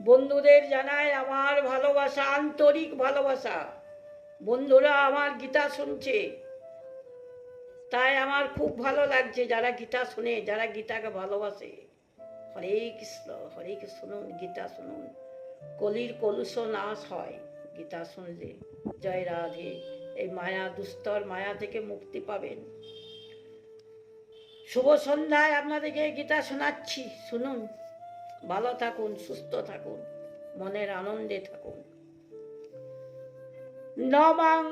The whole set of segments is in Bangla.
বন্ধুদের জানায় আমার ভালোবাসা, আন্তরিক ভালোবাসা। বন্ধুরা আমার গীতা শুনছে। তাই আমার খুব ভালো লাগছে যারা গীতা শুনে, যারা গীতাকে ভালোবাসে। হরে কৃষ্ণ হরে কৃষ্ণ শুনুন, গীতা শুনুন। কলির কলুষ নাশ হয় গীতা শুনলে। জয় রাধে। এই মায়া দুস্তর, মায়া থেকে মুক্তি পাবেন। শুভ সন্ধ্যায় আপনাদেরকে গীতা শোনাচ্ছি। শুনুন। ভালো থাকুন, সুস্থ থাকুন, মনের আনন্দে থাকুন। নমাং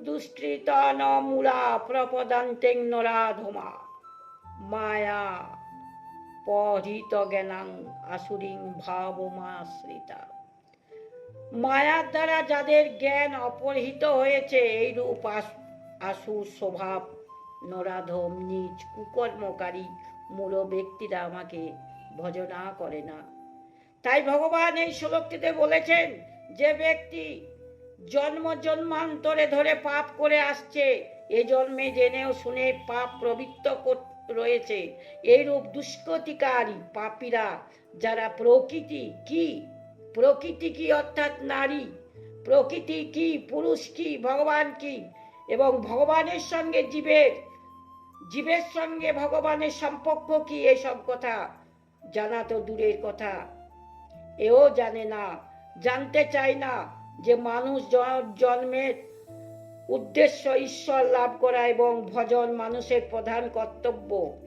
দুষ্টৃত ন মূলা প্রপদান্তেং নরাধমা। মায়া পহৃত জ্ঞানাং আসুরিং ভাবমাশ্রিতা। মায়ার দ্বারা যাদের জ্ঞান অপহৃত হয়েছে, এইরূপ আস- আসুর স্বভাব নরাধম, নিজ কুকর্মকারী মূল ব্যক্তিরা আমাকে ভজনা করে না। তাই ভগবান এই শ্লোকটিতে বলেছেন, যে ব্যক্তি জন্ম জন্মান্তরে ধরে পাপ করে আসছে, এ জন্মে জেনেও শুনে পাপ প্রবৃত্ত রয়েছে। এইরূপ দুষ্কৃতিকারী পাপীরা যারা প্রকৃতি কি? প্রকৃতি কি অর্থাৎ নারী? প্রকৃতি কি? পুরুষ কি? ভগবান কি? এবং ভগবানের সঙ্গে জীবের জীবের সঙ্গে ভগবানের সম্পর্ক কি? এসব কথা জানা তো দূরের কথা। এও জানে না, জানতে চায় না যে মানুষ জন্মের উদ্দেশ্য ঈশ্বর লাভ করা এবং ভজন মানুষের প্রধান কর্তব্য।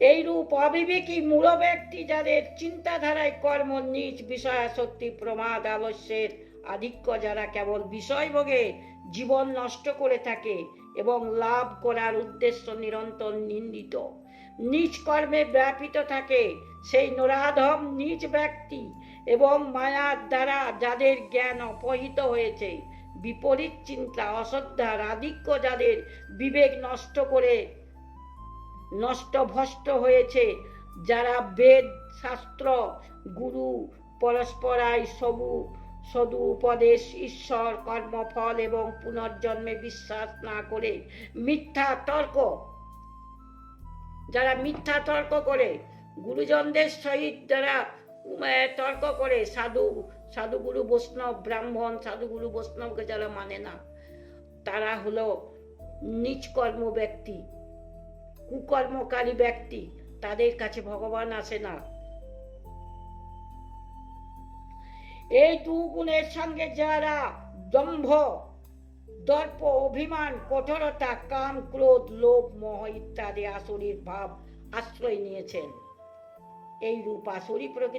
এইরূপ অবিবেকী মূল ব্যক্তি যাদের চিন্তাধারায় কর্ম নিজ বিষয়াসক্তি প্রমাদ আলস্যের আধিক্য যারা কেবল বিষয়ভোগে জীবন নষ্ট করে থাকে এবং লাভ করার উদ্দেশ্য নিরন্তর নিন্দিত। নিজ কর্মে ব্যাপিত থাকে সেই নরাধম নিজ ব্যক্তি এবং মায়ার দ্বারা যাদের জ্ঞান অপহিত হয়েছে, বিপরীত চিন্তা অশ্রদ্ধার আধিক্য যাদের বিবেক নষ্ট করে নষ্ট ভ্রষ্ট হয়েছে, যারা বেদ, শাস্ত্র, গুরু পরস্পরায় সবু সদু উপদেশ ঈশ্বর, কর্মফল এবং পুনর্জন্মে বিশ্বাস না করে মিথ্যা তর্ক, যারা মিথ্যা তর্ক করে গুরুজনদের সহিত যারা তর্ক করে, সাধু, সাধুগুরু বৈষ্ণব, ব্রাহ্মণ, সাধুগুরু বৈষ্ণবকে যারা মানে না, তারা হলো নিষ্কর্ম ব্যক্তি, কুকর্মকারী ব্যক্তি, তাদের কাছে ভগবান আসে না। এই দু গুণের সঙ্গে যারা দম্ভ, দর্প, অভিমান, কঠোরতা, কাম, ক্রোধ, লোভ, মোহ ইত্যাদি আসরির ভাব আশ্রয় নিয়েছেন। এই রূপাসুরি প্রকৃতি